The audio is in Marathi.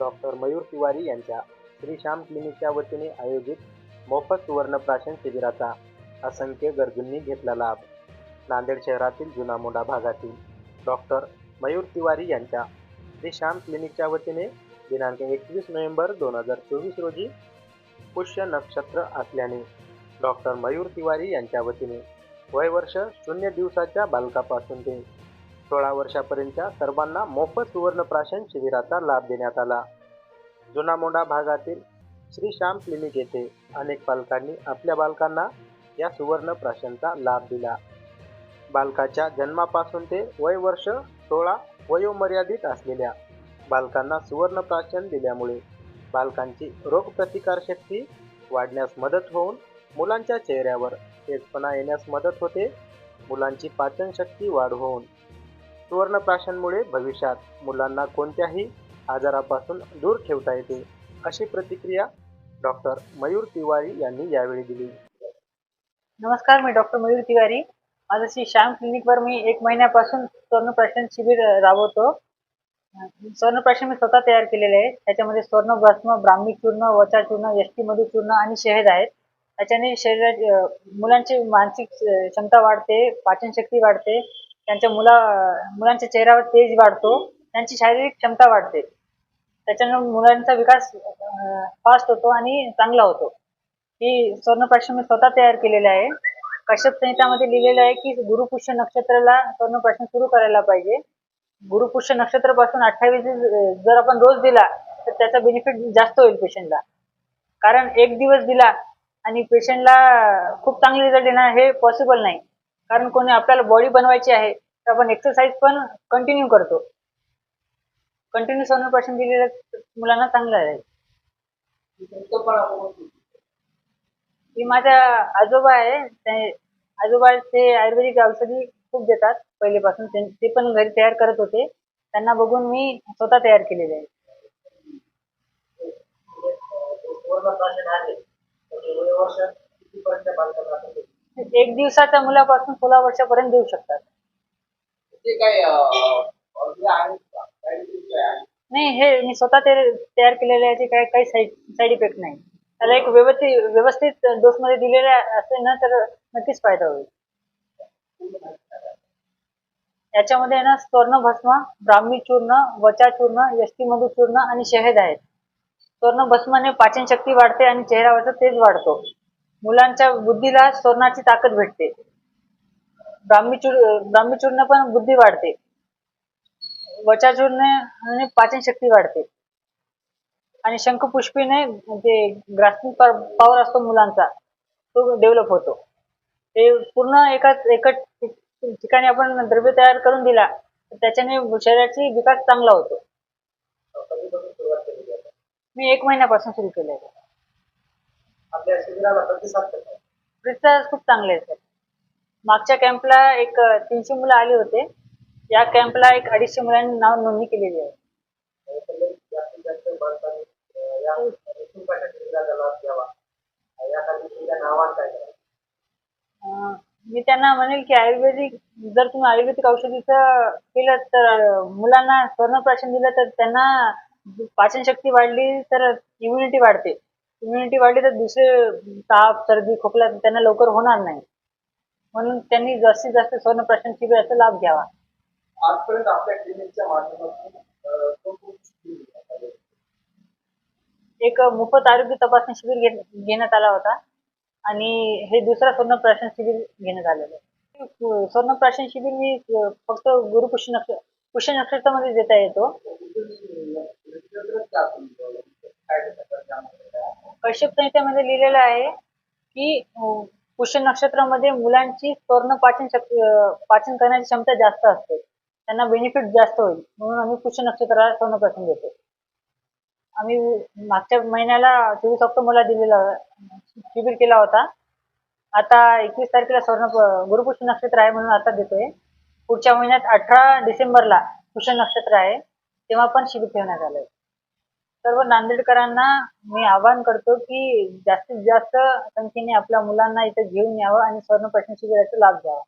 डॉक्टर मयूर तिवारी यांच्या श्री श्याम क्लिनिकच्या वतीने आयोजित मोफत सुवर्णप्राशन शिबिराचा असंख्य गरजूंनी घेतला लाभ. नांदेड शहरातील जुना मोंढा भागातील डॉक्टर मयूर तिवारी यांच्या श्री श्याम क्लिनिकच्या वतीने दिनांक एकवीस नोव्हेंबर दोन हजार चोवीस रोजी पुष्य नक्षत्र असल्याने डॉक्टर मयूर तिवारी यांच्या वतीने वयवर्ष शून्य दिवसाच्या बालकापासून ते सोळा वर्षापर्यंतच्या सर्वांना मोफत सुवर्णप्राशन शिबिराचा लाभ देण्यात आला. जुनामोंडा भागातील श्री श्याम क्लिनिक येथे अनेक पालकांनी आपल्या बालकांना या सुवर्ण प्राशनचा लाभ दिला. बालकाच्या जन्मापासून ते वय वर्ष सोळा वयोमर्यादित असलेल्या बालकांना सुवर्ण प्राशन दिल्यामुळे बालकांची रोगप्रतिकारशक्ती वाढण्यास मदत होऊन मुलांच्या चेहऱ्यावर तेजपणा येण्यास मदत होते. मुलांची पाचनशक्ती वाढ होऊन सुवर्णप्राशांमुळे भविष्यात मुलांना कोणत्याही आजारापासून दूर ठेवता येते अशी प्रतिक्रिया डॉक्टर मयूर तिवारी यांनी यावेळी दिली. नमस्कार मी डॉक्टर मयूर तिवारी. माझं श्री श्याम क्लिनिकवर मी एक महिन्यापासून स्वर्णप्राशन शिबिर राबवतो. स्वर्णप्राशन मी स्वतः तयार केलेले आहे. त्याच्यामध्ये स्वर्ण भस्म ब्राह्मी चूर्ण वचा चूर्ण यष्टी मधु चूर्ण आणि शहद आहेत. त्याच्याने शरीरात मुलांची मानसिक क्षमता वाढते पाचनशक्ती वाढते. त्यांच्या मुला मुलांच्या चेहऱ्यावर तेज वाढतो त्यांची शारीरिक क्षमता वाढते. त्याच्यानं मुलांचा विकास फास्ट होतो आणि चांगला होतो. ही स्वर्णप्राशन मी स्वतः तयार केलेले आहे. कश्यप संहितामध्ये लिहिलेलं आहे की गुरुपुष्य नक्षत्राला स्वर्णप्राशन सुरू करायला पाहिजे. गुरुपुष्य नक्षत्रापासून अठ्ठावीस जर आपण रोज दिला तर त्याचा बेनिफिट जास्त होईल पेशंटला कारण एक दिवस दिला आणि पेशंटला खूप चांगले रिझल्ट येणार हे पॉसिबल नाही. कारण कोणी आपल्याला बॉडी बनवायची आहे तर आपण एक्सरसाइज पण कंटिन्यू करतो. कंटिन्यू स्वर्णप्राशन दिलेलं मुलांना चांगलं आहे. ही माझ्या आजोबा आहे ते आजोबा ते आयुर्वेदिक औषधी खूप देतात पहिलेपासून. ते ते पण घरी तयार करत होते. त्यांना बघून मी स्वतः तयार केलेले आहे. एक दिवसाच्या मुलापासून सोळा वर्षापर्यंत देऊ शकतात. ते काय अं, आहे का? काही गोष्टी आहे? नाही हे मी स्वतः ते तयार केलेले आहे ते काही काही साईड साईड इफेक्ट नाही. त्याला एक व्यवस्थित व्यवस्थित डोस मध्ये दिलेले असेल ना तर नक्कीच फायदा होईल. याच्यामध्ये ना स्वर्ण भस्म ब्राह्मी चूर्ण वचा चूर्ण यष्टी मधु चूर्ण आणि शहद आहेत. स्वर्ण भस्माने पाचन शक्ती वाढते आणि चेहऱ्यावरचा तेज वाढतो. मुलांच्या बुद्धीला स्वर्णाची ताकद भेटते. ब्राह्मीचूर ब्राह्मीचूर्ण पण बुद्धी वाढते. वचाचूर्ण पाचन शक्ती वाढते. आणि शंखपुष्पीने म्हणजे जे ग्रास्पिंग पॉवर असतो मुलांचा तो डेव्हलप होतो. ते पूर्ण एकाच एकच ठिकाणी आपण द्रव्य तयार करून दिला तर त्याच्याने शरीराची विकास चांगला होतो. मी एक महिन्यापासून सुरू केलं आहे आपल्या शिबिराला प्रतिसाद कसा आहे? प्रतिसाद खूप चांगले आहेत सर. मागच्या कॅम्पला एक तीनशे मुलं आले होते. या कॅम्पला एक अडीचशे मुलांनी नाव नोंदणी केलेली आहे. एकंदरीत जास्तीत जास्त बालकांनी अं, या निश्चितपणे शिबिराचा लाभ घ्यावा. अं, यासाठी तुमच्या नावात काय करावं? अं, मी त्यांना म्हणेल की आयुर्वेदिक जर तुम्ही आयुर्वेदिक औषधीचं केलं तर अं, मुलांना स्वर्णप्राशन दिलं तर त्यांना पाचनशक्ती वाढली तर इम्युनिटी वाढते. इम्युनिटी वाढली तर दुसरे ताप सर्दी खोकला त्यांना लवकर होणार नाही. म्हणून त्यांनी जास्तीत जास्त स्वर्णप्राशन शिबिराचा लाभ घ्यावा. आजपर्यंत आपल्या क्लिनिकच्या माध्यमातून? एक मोफत आरोग्य तपासणी शिबिर घेण्यात आला होता आणि हे दुसरा स्वर्णप्राशन शिबिर घेण्यात आलेलं आहे. स्वर्णप्राशन शिबिर मी फक्त गुरुपुष्य नक्ष पुष्य नक्षत्रामध्ये देता येतो निश्चितच का तुम्ही काय देतात त्यामध्ये काय? कश्यप संहितेमध्ये लिहिलेलं आहे की पुष्य नक्षत्रामध्ये मुलांची स्वर्ण पाचन शक्ती पाचन करण्याची क्षमता जास्त असते. त्यांना बेनिफिट जास्त होईल. म्हणून आम्ही पुष्य नक्षत्राला पाचन देतो. आम्ही मागच्या महिन्याला चोवीस ऑक्टोबरला दिलेला शिबिर केला होता. आता एकवीस तारखेला स्वर्ण गुरुपुष्य नक्षत्र आहे म्हणून आता देतोय. पुढच्या महिन्यात अठरा डिसेंबरला पुष्य नक्षत्र आहे. तेव्हा पण शिबिर ठेवण्यात आलंय. सर्व नांदेडकरांना मी आवाहन करतो की जास्तीत जास्त संख्येने आपल्या मुलांना इथे घेऊन यावं आणि स्वर्ण प्रश्न शिबिराचा लाभ घ्यावा.